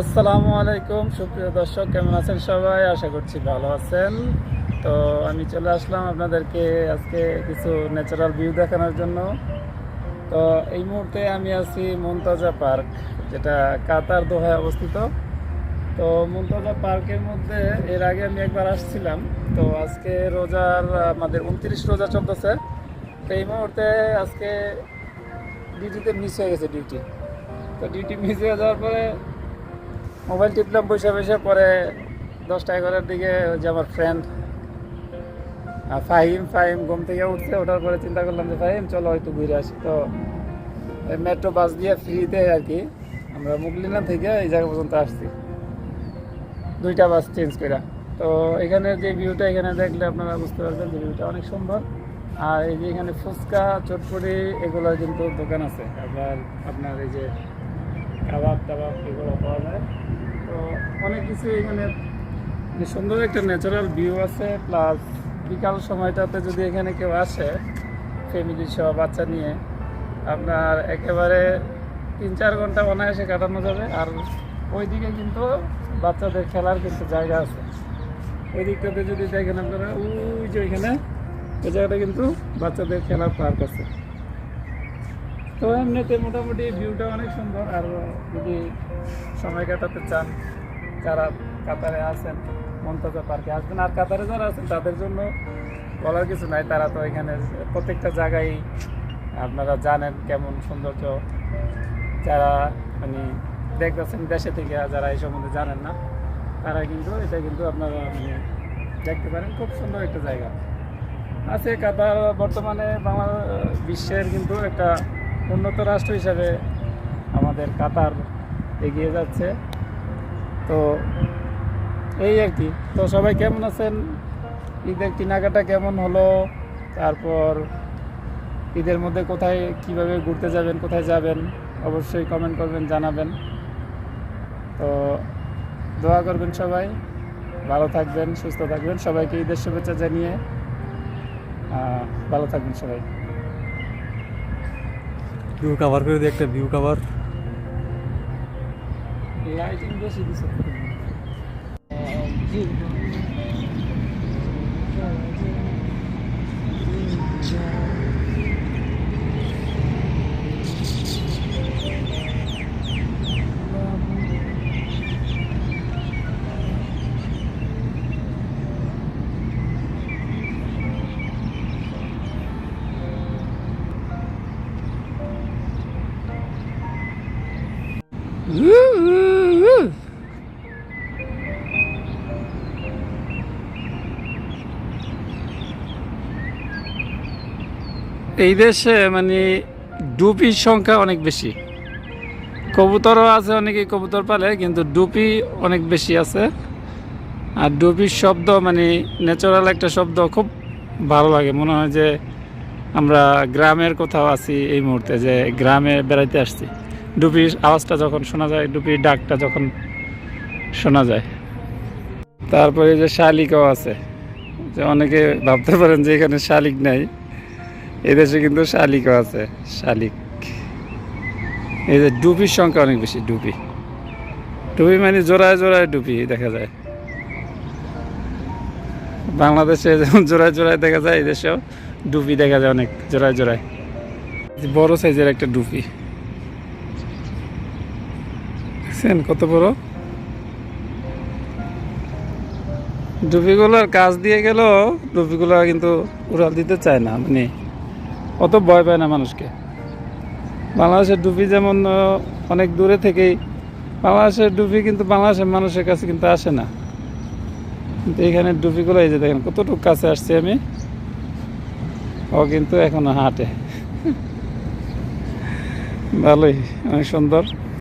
আসসালামু আলাইকুম, সুপ্রিয় দর্শক, কেমন আছেন সবাই? আশা করছি ভালো আছেন। তো আমি চলে আসলাম আপনাদেরকে আজকে কিছু ন্যাচারাল ভিউ দেখানোর জন্য। তো এই মুহূর্তে আমি আছি মুনতাজা পার্ক যেটা কাতার দোহায় অবস্থিত। তো মুনতাজা পার্কের মধ্যে এর আগে আমি একবার আসছিলাম। তো আজকে রোজার, আমাদের উনত্রিশ রোজা চলতেছে। তো এই মুহূর্তে আজকে ডিউটিতে মিস হয়ে গেছে ডিউটি তো ডিউটি মিস হয়ে যাওয়ার পরে মোবাইল টিপলাম, বসে বসে পরে দশটা এগারোটার দিকে যে আমার ফ্রেন্ড ফাহিম ফাহিম ঘুম থেকে উঠছে, ওঠার পরে চিন্তা করলাম যে, ফাহিম, চলো হয়তো ঘুরে আসি। তো মেট্রো বাস দিয়ে ফ্রিতে আর কি আমরা মুগলিনা থেকে এই জায়গা পর্যন্ত আসছি। দুইটা বাস চেঞ্জ করে। তো এখানে যে ভিউটা এখানে দেখলে আপনারা বুঝতে পারবেন যে ভিউটা অনেক সুন্দর। আর এই যে এখানে ফুচকা, চটপটি, এগুলো কিন্তু দোকান আছে। আবার আপনার এই যে কাবাব টাবাব এগুলো পাওয়া যায়। তো অনেক কিছু এখানে সুন্দর একটা ন্যাচারাল ভিউ আছে প্লাস বিকাল সময়টাতে যদি এখানে কেউ আসে ফ্যামিলি সহ বাচ্চা নিয়ে, আপনার একেবারে তিন চার ঘণ্টা অনায়াসে কাটানো যাবে। আর ওইদিকে কিন্তু বাচ্চাদের খেলার কিন্তু জায়গা আছে। ওই দিকটাতে যদি দেখেন আপনারা, ওই যে ওইখানে, ওই জায়গাটা কিন্তু বাচ্চাদের খেলার পার্ক আছে। তো এমনিতে মোটামুটি ভিউটা অনেক সুন্দর, আর যদি সময় কাটাতে চান, যারা কাতারে আছেন, মন্তজা পার্কে আসবেন, আর কাতারে যারা আছেন, তাদের জন্য বলার কিছু নাই, তারা তো এখানে প্রত্যেকটা জায়গায় আপনারা জানেন কেমন সৌন্দর্য। যারা মানে দেখতেছেন দেশে থেকে যারা এই সম্বন্ধে জানেন না, তারা কিন্তু, এটা কিন্তু আপনারা মানে দেখতে পারেন, খুব সুন্দর একটা জায়গা। আছে কাতার, বর্তমানে বাংলা বিশ্বের কিন্তু একটা উন্নত রাষ্ট্র হিসাবে আমাদের কাতার এগিয়ে যাচ্ছে। তো এই আর কি। তো সবাই কেমন আছেন? ঈদের কেনাকাটা কেমন হলো? তারপর ঈদের মধ্যে কোথায়, কীভাবে ঘুরতে যাবেন, কোথায় যাবেন? অবশ্যই কমেন্ট করবেন, জানাবেন। তো দোয়া করবেন সবাই। ভালো থাকবেন, সুস্থ থাকবেন। সবাইকে ঈদের শুভেচ্ছা জানিয়ে ভালো থাকবেন সবাই। ভিউ কাভার করে দিই একটা ভিউ কাভার লাইটিং বেশি দিছে এই দেশে মানে ডুপির সংখ্যা অনেক বেশি। কবুতরও আছে অনেকে কবুতর পালে, কিন্তু ডুপি অনেক বেশি আছে। আর ডুপির শব্দ মানে ন্যাচারাল একটা শব্দ খুব ভালো লাগে। মনে হয় যে আমরা গ্রামের কোথাও আছি এই মুহূর্তে, যে গ্রামে বেড়াইতে আসছি। ডুপির আওয়াজটা যখন শোনা যায়, ডুবির ডাকটা যখন শোনা যায়। তারপরে যে শালিকও আছে। যে অনেকে ভাবতে পারেন যে এখানে শালিক নাই। এদেশে কিন্তু শালিকও আছে, শালিক। এই যে ডুবির সংখ্যা অনেক বেশি, ডুবি। ডুবি মানে জোড়ায় জোড়ায় ডুবি, দেখা যায়। বাংলাদেশে যেমন জোড়ায় জোড়ায় দেখা যায়, এদেশেও ডুবি দেখা যায় অনেক, জোড়ায় জোড়ায়। বড় সাইজের একটা ডুবি। দেখছেন কত বড়? ডুবিগুলোর কাজ দিয়ে গেল ডুবিগুলো কিন্তু উড়াল দিতে চায় না মানে অত ভয় পায় না মানুষকে। বাংলাদেশের ডুবি যেমন অনেক দূরে থেকেই, বাংলাদেশের ডুবি কিন্তু বাংলাদেশের মানুষের কাছে কিন্তু আসে না। কিন্তু এখানে ডুবিগুলো এই যে দেখেন কতটুকু কাছে আসছে আমি, ও কিন্তু এখনও হাঁটে। ভালোই, অনেক সুন্দর।